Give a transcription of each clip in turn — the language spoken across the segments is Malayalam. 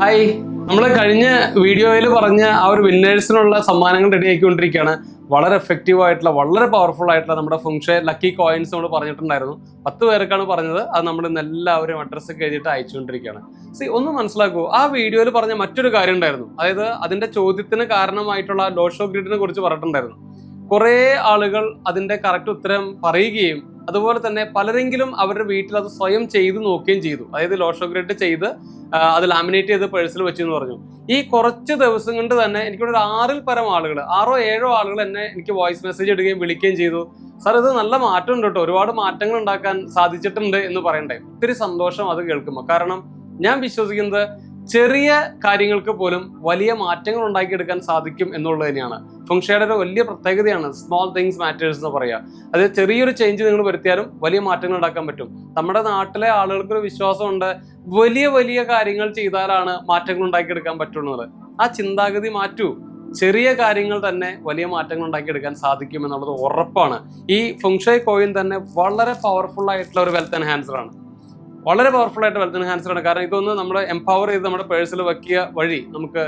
ഹായ് നമ്മൾ കഴിഞ്ഞ വീഡിയോയിൽ പറഞ്ഞ ആ ഒരു വിന്നേഴ്സിനുള്ള സമ്മാനങ്ങൾ റെഡി ആക്കിക്കൊണ്ടിരിക്കുകയാണ് വളരെ എഫക്റ്റീവ് ആയിട്ടുള്ള വളരെ പവർഫുൾ ആയിട്ടുള്ള നമ്മുടെ ഫുങ്ഷെ ലക്കി കോയിൻസ് നമ്മൾ പറഞ്ഞിട്ടുണ്ടായിരുന്നു. പത്ത് പേർക്കാണ് പറഞ്ഞത്. അത് നമ്മൾ ഇന്ന് എല്ലാവരും അഡ്രസ്സ് ഒക്കെ എഴുതിയിട്ട് അയച്ചുകൊണ്ടിരിക്കുകയാണ്. സി ഒന്ന് മനസ്സിലാക്കൂ. ആ വീഡിയോയിൽ പറഞ്ഞ മറ്റൊരു കാര്യം ഉണ്ടായിരുന്നു. അതായത് അതിന്റെ ചോദ്യത്തിന് കാരണമായിട്ടുള്ള ലോഷോ ഗ്രിഡിനെ കുറിച്ച് പറഞ്ഞിട്ടുണ്ടായിരുന്നു. കുറേ ആളുകൾ അതിന്റെ കറക്റ്റ് ഉത്തരം പറയുകയും അതുപോലെ തന്നെ പലരെങ്കിലും അവരുടെ വീട്ടിൽ അത് സ്വയം ചെയ്ത് നോക്കുകയും ചെയ്തു. അതായത് ലോഷോ ഗ്രിഡ് ചെയ്ത് അത് ലാമിനേറ്റ് ചെയ്ത് പേഴ്സിൽ വെച്ചു എന്ന് പറഞ്ഞു. ഈ കുറച്ച് ദിവസം കൊണ്ട് തന്നെ എനിക്കിവിടെ ഒരു ആറിൽ പരം ആളുകൾ ആറോ ഏഴോ ആളുകൾ എന്നെ എനിക്ക് വോയിസ് മെസ്സേജ് ഇടുകയും വിളിക്കുകയും ചെയ്തു. സാർ ഇത് നല്ല മാറ്റം ഉണ്ട് കേട്ടോ. ഒരുപാട് മാറ്റങ്ങൾ ഉണ്ടാക്കാൻ സാധിച്ചിട്ടുണ്ട് എന്ന് പറയണ്ടേ? ഒത്തിരി സന്തോഷം അത് കേൾക്കുമ്പോൾ. കാരണം ഞാൻ വിശ്വസിക്കുന്നത് ചെറിയ കാര്യങ്ങൾക്ക് പോലും വലിയ മാറ്റങ്ങൾ ഉണ്ടാക്കിയെടുക്കാൻ സാധിക്കും എന്നുള്ളത് തന്നെയാണ്. ഫുങ്ഷയുടെ ഒരു വലിയ പ്രത്യേകതയാണ് സ്മോൾ തിങ്സ് മാറ്റേഴ്സ് എന്ന് പറയുക. അതായത് ചെറിയൊരു ചേഞ്ച് നിങ്ങൾ വരുത്തിയാലും വലിയ മാറ്റങ്ങൾ ഉണ്ടാക്കാൻ പറ്റും. നമ്മുടെ നാട്ടിലെ ആളുകൾക്കൊരു വിശ്വാസമുണ്ട്. വലിയ വലിയ കാര്യങ്ങൾ ചെയ്താലാണ് മാറ്റങ്ങൾ ഉണ്ടാക്കിയെടുക്കാൻ പറ്റുന്നത് ആ ചിന്താഗതി മാറ്റൂ. ചെറിയ കാര്യങ്ങൾ തന്നെ വലിയ മാറ്റങ്ങൾ ഉണ്ടാക്കിയെടുക്കാൻ സാധിക്കും എന്നുള്ളത് ഉറപ്പാണ്. ഈ ഫുങ്ഷയ് കോയിൻ തന്നെ വളരെ പവർഫുൾ ആയിട്ടുള്ള ഒരു വെൽത്ത് എൻഹാൻസർ ആണ്. വളരെ പവർഫുൾ ആയിട്ട് വെൽത്ത് എൻഹാൻസർ ആണ്. കാരണം ഇതൊന്ന് നമ്മൾ എംപവർ ചെയ്ത് നമ്മുടെ പേഴ്സിൽ വെക്കിയ വഴി നമുക്ക്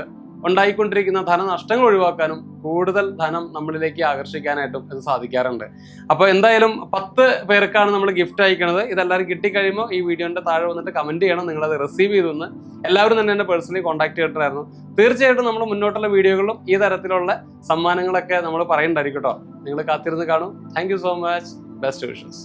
ഉണ്ടായിക്കൊണ്ടിരിക്കുന്ന ധനനഷ്ടങ്ങൾ ഒഴിവാക്കാനും കൂടുതൽ ധനം നമ്മളിലേക്ക് ആകർഷിക്കാനായിട്ടും ഇത് സാധിക്കാറുണ്ട്. അപ്പോൾ എന്തായാലും പത്ത് പേർക്കാണ് നമ്മൾ ഗിഫ്റ്റ് അയക്കുന്നത് ഇതെല്ലാവരും കിട്ടിക്കഴിയുമ്പോൾ ഈ വീഡിയോന്റെ താഴെ വന്നിട്ട് കമന്റ് ചെയ്യണം. നിങ്ങളത് റിസീവ് ചെയ്തെന്ന് എല്ലാവരും തന്നെ എന്നെ പേഴ്സണലി കോൺടാക്ട് ചെയ്തിട്ടായിരുന്നു തീർച്ചയായിട്ടും നമ്മൾ മുന്നോട്ടുള്ള വീഡിയോകളിലും ഈ തരത്തിലുള്ള സമ്മാനങ്ങളൊക്കെ നമ്മൾ പറയേണ്ടായിരിക്കും കേട്ടോ. നിങ്ങൾ കാത്തിരുന്ന് കാണും. Thank so much best wishes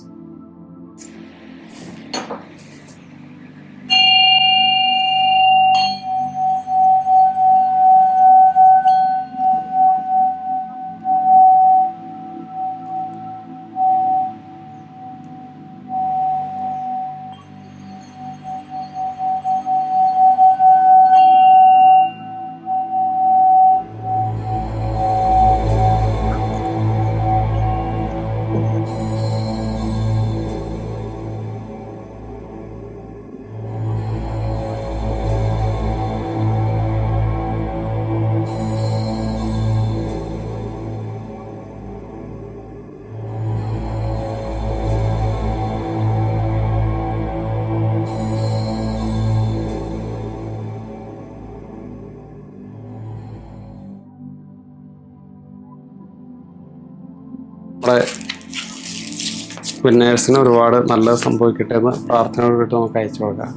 നമ്മുടെ വിന്നേഴ്സിന് ഒരുപാട് നല്ലത് സംഭവിക്കട്ടെ എന്ന് പ്രാർത്ഥനയോട് നമുക്ക് അയച്ചു കൊടുക്കാം.